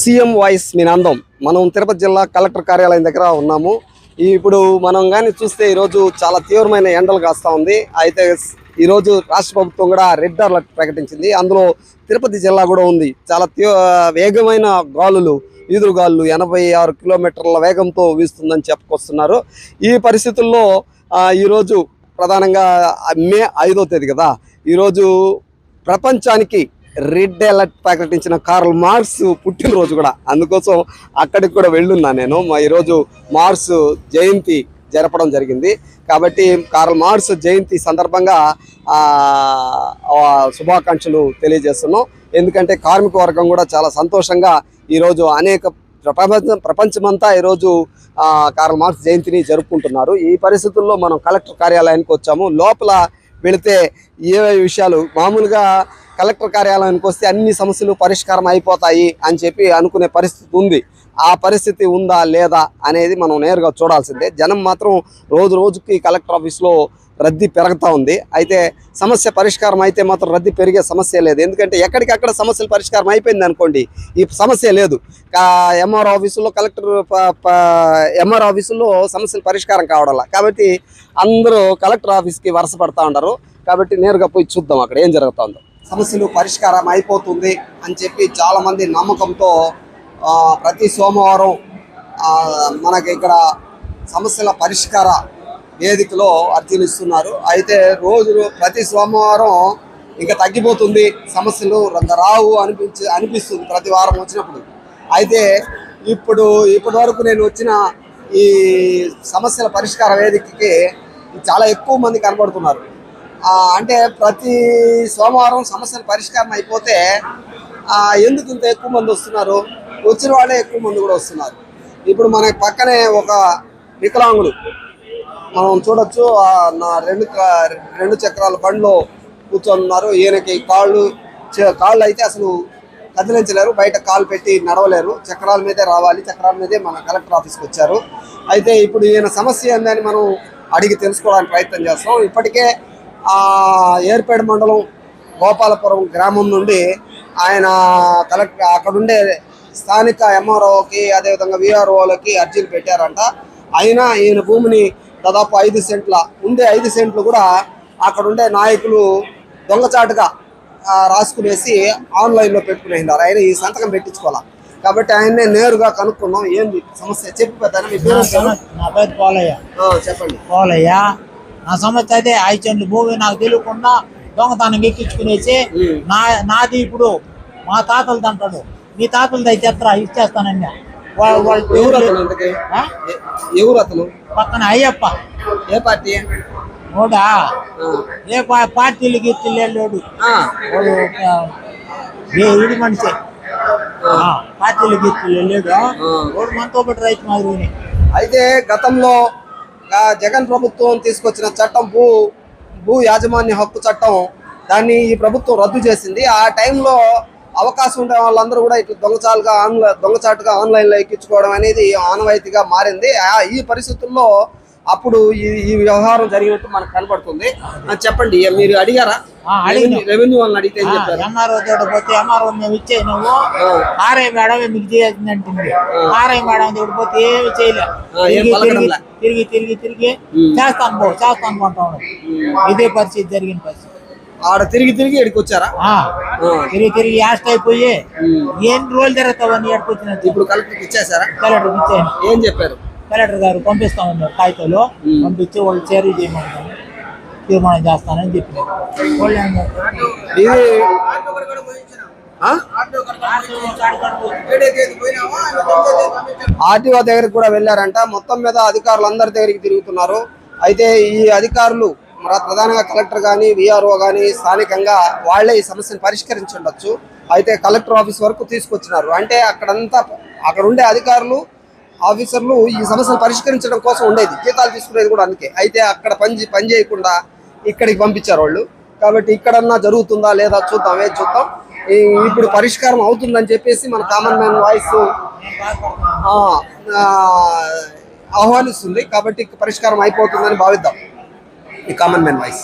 CM voice మీ నందం మనం తిరుపతి జిల్లా collector కార్యాలయం దగ్గర ఉన్నాము. ఇప్పుడు మనం కానీ చూస్తే ఈరోజు చాలా తీవ్రమైన ఎండలు కాస్తా ఉంది. అయితే ఈరోజు రాష్ట్ర ప్రభుత్వం కూడా రెడ్ అలర్ట్ ప్రకటించింది. అందులో తిరుపతి జిల్లా కూడా ఉంది. చాలా తీ వేగమైన గాలులు ఈదురుగాలు ఎనభై ఆరు కిలోమీటర్ల వేగంతో వీస్తుందని చెప్పుకొస్తున్నారు. ఈ పరిస్థితుల్లో ఈరోజు ప్రధానంగా మే ఐదో తేదీ కదా. ఈరోజు ప్రపంచానికి రెడ్ అలర్ట్ ప్రకటించిన కార్ల్ మార్క్స్ పుట్టినరోజు కూడా. అందుకోసం అక్కడికి కూడా వెళ్ళున్నా నేను. మా ఈరోజు మార్స్ జయంతి జరపడం జరిగింది. కాబట్టి కార్ల్ మార్క్స్ జయంతి సందర్భంగా శుభాకాంక్షలు తెలియజేస్తున్నాం. ఎందుకంటే కార్మిక వర్గం కూడా చాలా సంతోషంగా ఈరోజు అనేక ప్రపంచం ప్రపంచమంతా ఈరోజు కార్ల్ మార్క్స్ జయంతిని జరుపుకుంటున్నారు. ఈ పరిస్థితుల్లో మనం కలెక్టర్ కార్యాలయానికి వచ్చాము. లోపల వెళితే ఏ విషయాలు? మామూలుగా కలెక్టర్ కార్యాలయానికి వస్తే అన్ని సమస్యలు పరిష్కారం అయిపోతాయి అని చెప్పి అనుకునే పరిస్థితి ఉంది. ఆ పరిస్థితి ఉందా లేదా అనేది మనం నేరుగా చూడాల్సిందే. జనం మాత్రం రోజు రోజుకి కలెక్టర్ ఆఫీస్లో రద్దీ పెరుగుతూ ఉంది. అయితే సమస్య పరిష్కారం అయితే మాత్రం రద్దీ పెరిగే సమస్య లేదు. ఎందుకంటే ఎక్కడికక్కడ సమస్యలు పరిష్కారం అయిపోయింది అనుకోండి ఈ సమస్య లేదు. ఎంఆర్ ఆఫీసులో కలెక్టర్ ఎంఆర్ ఆఫీసులో సమస్యలు పరిష్కారం కావడాల. కాబట్టి అందరూ కలెక్టర్ ఆఫీస్కి వరుస పడతా ఉంటారు. కాబట్టి నేరుగా పోయి చూద్దాం అక్కడ ఏం జరుగుతుందో సమస్యలు పరిష్కారం అయిపోతుంది అని చెప్పి చాలామంది నమ్మకంతో ప్రతి సోమవారం మనకి ఇక్కడ సమస్యల పరిష్కార వేదికలో అర్జీలు ఇస్తున్నారు. అయితే రోజు ప్రతి సోమవారం ఇంకా తగ్గిపోతుంది. సమస్యలు రావు అనిపించి అనిపిస్తుంది ప్రతి వారం వచ్చినప్పుడు. అయితే ఇప్పుడు ఇప్పటి వరకు నేను వచ్చిన ఈ సమస్యల పరిష్కార వేదికకి చాలా ఎక్కువ మంది కనబడుతున్నారు. అంటే ప్రతి సోమవారం సమస్యలు పరిష్కారం అయిపోతే ఎందుకు ఇంత ఎక్కువ మంది వస్తున్నారు? వచ్చిన వాళ్ళే ఎక్కువ మంది కూడా వస్తున్నారు. ఇప్పుడు మన పక్కనే ఒక వికలాంగుడు. మనం చూడొచ్చు నా రెండు రెండు చక్రాల బండిలో కూర్చొని ఉన్నారు ఈయనకి కాళ్ళు చే- కాళ్ళు అయితే అసలు కదిలించలేరు బయట కాలు పెట్టి నడవలేరు. చక్రాల మీదే రావాలి చక్రాల మీదే మన కలెక్టర్ ఆఫీస్కి వచ్చారు. అయితే ఇప్పుడు ఈయన సమస్య ఏందని మనం అడిగి తెలుసుకోవడానికి ప్రయత్నం చేస్తాం ఇప్పటికే ఆ ఏర్పేట మండలం గోపాలపురం గ్రామం నుండి ఆయన కలెక్టర్ అక్కడుండే స్థానిక ఎంఆర్ఓకి అదేవిధంగా విఆర్ఓలకి అర్జీలు పెట్టారంట. అయినా ఈయన భూమిని దాదాపు ఐదు సెంట్ల ఉండే ఐదు సెంట్లు కూడా అక్కడ ఉండే నాయకులు దొంగచాటుగా రాసుకునేసి ఆన్లైన్లో పెట్టుకునేసినారు ఆయన ఈ సంతకం పెట్టించుకోవాలి? కాబట్టి ఆయన్నే నేరుగా కనుక్కున్నాం ఏంది సమస్య? చెప్పి పెద్ద మీ పేరు నా ఏం పేరు? సమస్య నా పేరు పోలయ్య. చెప్పండి. పోలయ్య. నా సమస్య అయితే ఐదు చెండు భూమి నాకు తెలియకుండా దొంగతనం ఎక్కించుకునేసి. నా నాది ఇప్పుడు మా తాతలది అంటాడు మీ తాతలది అయితే ఎత్తరా? ఇచ్చేస్తానన్నా. వాళ్ళ ఎవరు అతను పక్కన అయ్యప్ప. ఏ పార్టీ? ఆ. ఏ పార్టీలు గీర్తీలు వెళ్ళాడు ఇడి మనిషి? పార్టీలు గీర్తీలు వెళ్ళాడు మనతో పాటు రైతు మాదిరిని అయితే గతంలో జగన్ ప్రభుత్వం తీసుకొచ్చిన చట్టం భూ భూ యాజమాన్య హక్కు చట్టం దాన్ని ఈ ప్రభుత్వం రద్దు చేసింది. ఆ టైంలో అవకాశం ఉండే వాళ్ళందరూ కూడా ఇట్లా దొంగచాలుగా ఆన్లైన్ దొంగచాటుగా ఆన్లైన్లో ఎక్కించుకోవడం అనేది ఆనవాయితీగా మారింది. ఈ పరిస్థితుల్లో అప్పుడు ఈ ఈ వ్యవహారం జరిగినట్టు మనకు కనబడుతుంది. చెప్పండి మీరు అడిగారా. రెవెన్యూ- వాళ్ళని అడిగితే ఏం ఎంఆర్ఓ దగ్గర పోతే ఎంఆర్ఓ మేము ఇచ్చే నువ్వు. ఆర్ఐ మేడం మీకు చేయాల్సింది అంటుంది. ఆర్ఐ మేడం దగ్గర పోతే ఏమి చేయలే. ఆ, ఏం తిరిగి. తిరిగి తిరిగి. చేస్తాను పో చేస్తాను కొంటాను ఇదే పరిస్థితి జరిగిన పరిస్థితి. ఆడ తిరిగి తిరిగి ఇక్కడికి వచ్చారా. తిరిగి తిరిగి యాస్ట్ అయిపోయి. ఎన్ని రోజులు జరుగుతావని ఎడుకొచ్చిన ఇప్పుడు కలెక్టర్కి ఇచ్చేసారా కలెక్టర్ ఇచ్చాను ఏం చెప్పారు? కలెక్టర్ గారు పంపిస్తామన్నారు కాగితాలు. ఉమ్. పంపించి వాళ్ళు చేరు చేయమంటాను తీర్మానం చేస్తానని చెప్పినారు. వాళ్ళు ఏం చేస్తారు? ఆర్టీఓ దగ్గరికి కూడా వెళ్ళారంట. మొత్తం మీద అధికారులు అందరి దగ్గరికి తిరుగుతున్నారు. అయితే ఈ అధికారులు మన ప్రధానంగా కలెక్టర్ కానీ విఆర్ఓ కానీ స్థానికంగా వాళ్ళే ఈ సమస్యను పరిష్కరించి ఉండొచ్చు అయితే కలెక్టర్ ఆఫీస్ వరకు తీసుకొచ్చినారు. అంటే అక్కడంతా అక్కడ ఉండే అధికారులు ఆఫీసర్లు ఈ సమస్యను పరిష్కరించడం కోసం ఉండేది. జీతాలు తీసుకునేది కూడా అందుకే. అయితే అక్కడ పని పని చేయకుండా ఇక్కడికి పంపించారు వాళ్ళు. కాబట్టి ఇక్కడన్నా జరుగుతుందా లేదా చూద్దాం ఏం చూద్దాం. ఇప్పుడు పరిష్కారం అవుతుందని చెప్పేసి మన కామన్ మ్యాన్ వాయిస్ ఆహ్వానిస్తుంది. కాబట్టి పరిష్కారం అయిపోతుందని భావిద్దాం. ఈ కామన్ మ్యాన్ వాయిస్